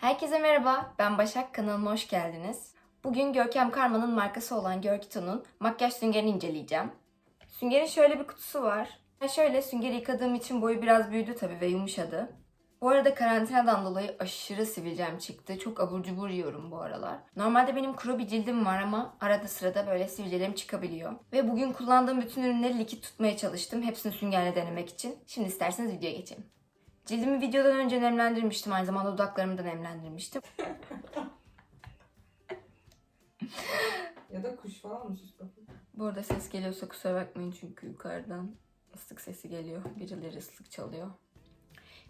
Herkese merhaba, ben Başak, kanalıma hoş geldiniz. Bugün Görkem Karma'nın markası olan Görkito'nun makyaj süngerini inceleyeceğim. Süngerin şöyle bir kutusu var. Ha şöyle süngeri yıkadığım için boyu biraz büyüdü tabii ve yumuşadı. Bu arada karantinadan dolayı aşırı sivilcem çıktı. Çok abur cubur yiyorum bu aralar. Normalde benim kuru bir cildim var ama arada sırada böyle sivilcelerim çıkabiliyor. Ve bugün kullandığım bütün ürünleri likit tutmaya çalıştım. Hepsini süngerle denemek için. Şimdi isterseniz videoya geçelim. Cildimi videodan önce nemlendirmiştim. Aynı zamanda dudaklarımı da nemlendirmiştim. Ya da kuş falan mı bakayım? Bu arada ses geliyorsa kusura bakmayın çünkü yukarıdan ıslık sesi geliyor. Birileri ıslık çalıyor.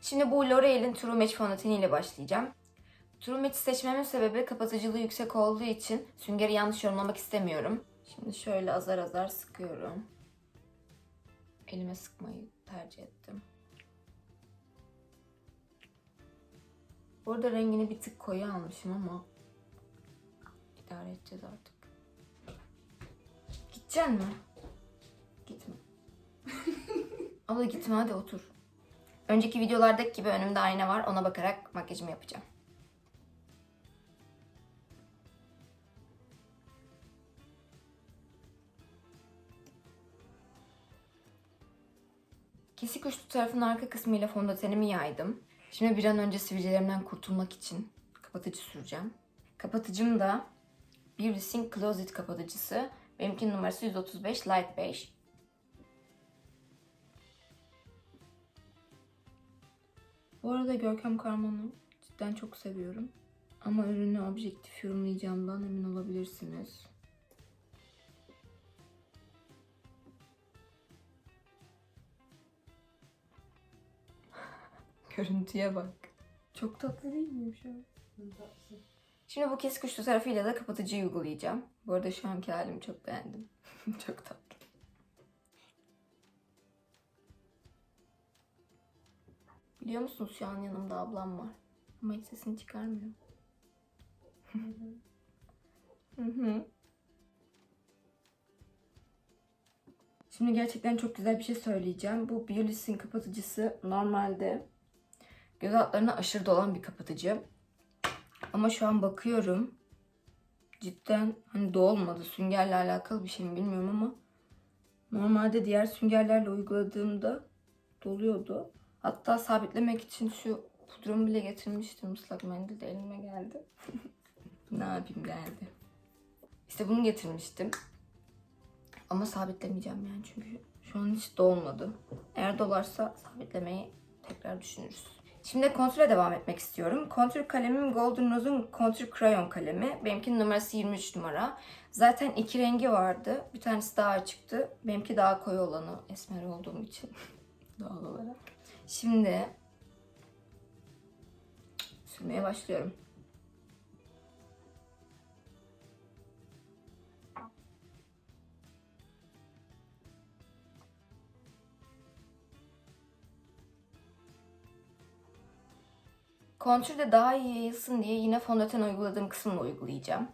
Şimdi bu L'Oreal'in True Match fondöteni ile başlayacağım. True Match'i seçmemin sebebi kapatıcılığı yüksek olduğu için süngeri yanlış yorumlamak istemiyorum. Şimdi şöyle azar azar sıkıyorum. Elime sıkmayı tercih ettim. Bu arada rengini bir tık koyu almışım ama idare edeceğiz artık. Gideceksin mi? Gitme. Abla gitme hadi otur. Önceki videolardaki gibi önümde ayna var. Ona bakarak makyajımı yapacağım. Kesik uçlu tarafın arka kısmıyla fondötenimi yaydım. Şimdi bir an önce sivilcelerimden kurtulmak için kapatıcı süreceğim. Kapatıcım da Beauty Closet kapatıcısı. Benimkinin numarası 135 Light Beige. Bu arada Görkem Karman'ı cidden çok seviyorum. Ama ürünü objektif yorumlayacağımdan emin olabilirsiniz. Görüntüye bak. Çok tatlı değil miyim şu an? Şimdi bu kesik uçlu tarafıyla da kapatıcıyı uygulayacağım. Bu arada şu anki halimi çok beğendim. çok tatlı. Biliyor musunuz şu an yanımda ablam var. Ama hiç sesini çıkarmıyor. Hı hı. Şimdi gerçekten çok güzel bir şey söyleyeceğim. Bu Biolis'in kapatıcısı normalde göz altlarına aşırı dolan bir kapatıcı. Ama şu an bakıyorum. Cidden hani dolmadı. Süngerle alakalı bir şey mi bilmiyorum ama normalde diğer süngerlerle uyguladığımda doluyordu. Hatta sabitlemek için şu pudramı bile getirmiştim. Islak mendil de elime geldi. ne yapayım geldi. İşte bunu getirmiştim. Ama sabitlemeyeceğim yani çünkü şu an hiç dolmadı. Eğer dolarsa sabitlemeyi tekrar düşünürüz. Şimdi kontüre devam etmek istiyorum. Kontür kalemim Golden Rose'un kontür krayon kalemi. Benimkinin numarası 23 numara. Zaten iki rengi vardı. Bir tanesi daha açıktı. Benimki daha koyu olanı esmer olduğum için doğal olarak. Şimdi sürmeye başlıyorum. Kontür de daha iyi yayılsın diye yine fondöten uyguladığım kısmını uygulayacağım.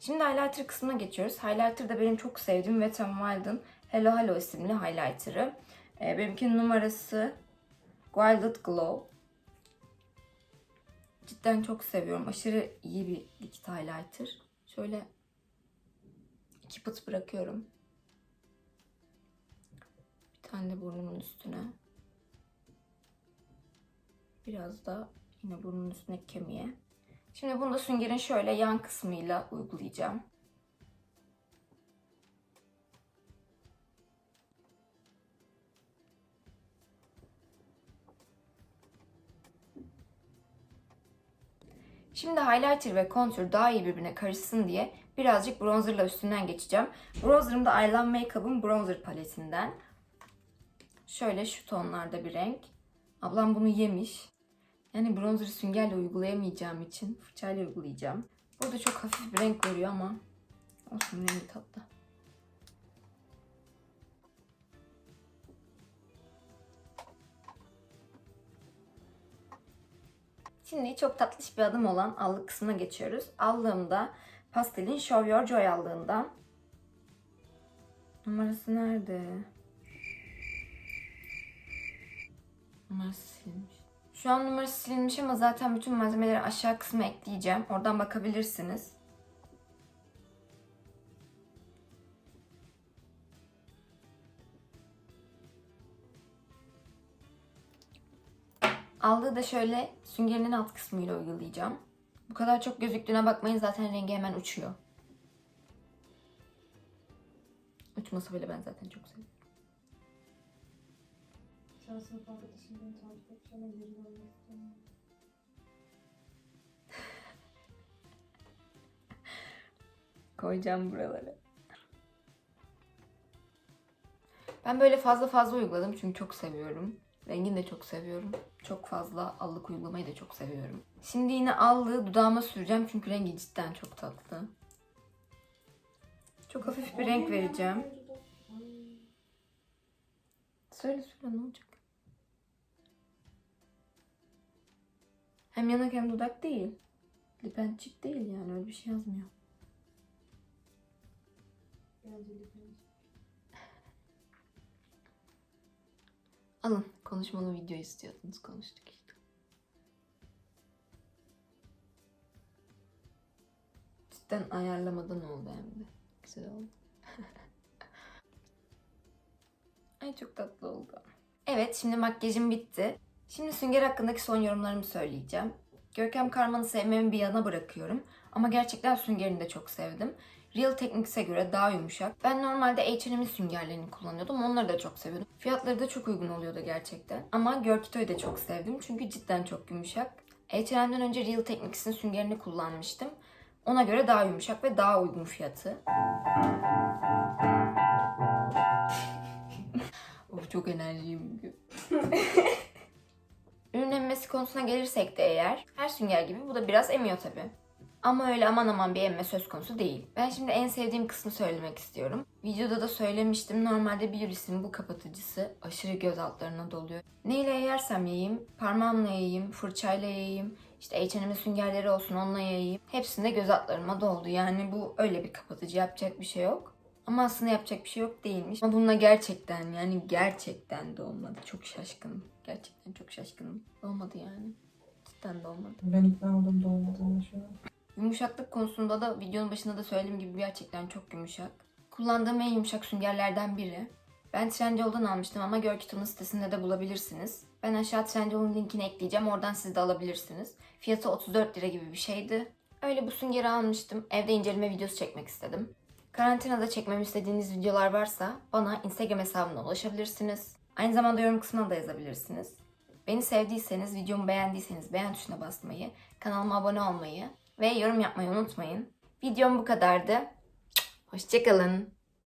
Şimdi highlighter kısmına geçiyoruz. Highlighter da benim çok sevdiğim Wet n Wild'ın Hello Hello isimli highlighter'ı. Ee, benimkinin numarası Violet Glow. Cidden çok seviyorum. Aşırı iyi bir likit highlighter. Şöyle iki pıt bırakıyorum. Bir tane de burnumun üstüne. Biraz da yine burnun üstüne kemiğe. Şimdi bunu da süngerin şöyle yan kısmıyla uygulayacağım. Şimdi highlighter ve contour daha iyi birbirine karışsın diye birazcık bronzerla üstünden geçeceğim. Bronzerım da I Love Makeup'ın bronzer paletinden. Şöyle şu tonlarda bir renk. Ablam bunu yemiş. Yani bronzer süngerle uygulayamayacağım için fırçayla uygulayacağım. Burada çok hafif bir renk veriyor ama olsun rengi tatlı. Şimdi çok tatlış bir adım olan allık kısmına geçiyoruz. Allığımda pastelin Show Your Joy allığından. Numarası nerede? Numarası silinmiş. Şu an numarası silinmiş ama zaten bütün malzemeleri aşağı kısma ekleyeceğim. Oradan bakabilirsiniz. Aldığı da şöyle süngerinin alt kısmıyla uygulayacağım. Bu kadar çok gözüktüğüne bakmayın zaten rengi hemen uçuyor. Uçmasa bile ben zaten çok seviyorum. Sen sınıf arkadaşım beni takip etmiş ama geri dönmek istemiyorum. Koyacağım buraları. Ben böyle fazla fazla uyguladım çünkü çok seviyorum. Rengini de çok seviyorum. Çok fazla allık uygulamayı da çok seviyorum. Şimdi yine allığı dudağıma süreceğim çünkü rengi cidden çok tatlı. Çok hafif bir renk vereceğim. Söyle söyle ne olacak? Hem yanak hem dudak değil. Lip and cheek değil yani öyle bir şey yazmıyor. Bence lütfen. Alın konuşmalı video istiyordunuz konuştuk işte. Cidden ayarlamadan oldu hem de. Güzel oldu. Ay çok tatlı oldu. Evet şimdi makyajım bitti. Şimdi Sünger hakkındaki son yorumlarımı söyleyeceğim. Görkem Karman'ı sevmemi bir yana bırakıyorum. Ama gerçekten Sünger'ini de çok sevdim. Real Techniques'e göre daha yumuşak. Ben normalde H&M'in süngerlerini kullanıyordum. Onları da çok seviyordum. Fiyatları da çok uygun oluyordu gerçekten. Ama Görkito'yu da çok sevdim. Çünkü cidden çok yumuşak. H&M'den önce Real Techniques'in süngerini kullanmıştım. Ona göre daha yumuşak ve daha uygun fiyatı. of çok enerjiyim bugün. Ürün emmesi konusuna gelirsek de eğer her sünger gibi bu da biraz emiyor tabii. Ama öyle aman aman bir emme söz konusu değil. Ben şimdi en sevdiğim kısmı söylemek istiyorum. Videoda da söylemiştim. Normalde Beauty's'in bu kapatıcısı aşırı göz altlarına doluyor. Neyle yayarsam yayayım, parmağımla yayayım, fırçayla yayayım, işte H&M'in süngerleri olsun onunla yayayım. Hepsinde göz altlarıma doldu. Yani bu öyle bir kapatıcı yapacak bir şey yok. Ama aslında yapacak bir şey yok değilmiş. Ama bununla gerçekten yani gerçekten de olmadı. Çok şaşkınım. Gerçekten çok şaşkınım. Olmadı yani. Cidden de olmadı. Ben ikna oldum doğmadığına şu an. Yumuşaklık konusunda da videonun başında da söylediğim gibi gerçekten çok yumuşak. Kullandığım en yumuşak süngerlerden biri. Ben Trendyol'dan almıştım ama Görkito'nun sitesinde de bulabilirsiniz. Ben aşağı Trendyol'un linkini ekleyeceğim. Oradan siz de alabilirsiniz. Fiyatı 34 lira gibi bir şeydi. Öyle bu süngeri almıştım. Evde inceleme videosu çekmek istedim. Karantinada çekmemi istediğiniz videolar varsa bana Instagram hesabımdan ulaşabilirsiniz. Aynı zamanda yorum kısmına da yazabilirsiniz. Beni sevdiyseniz, videomu beğendiyseniz beğen tuşuna basmayı, kanalıma abone olmayı ve yorum yapmayı unutmayın. Videom bu kadardı. Hoşçakalın.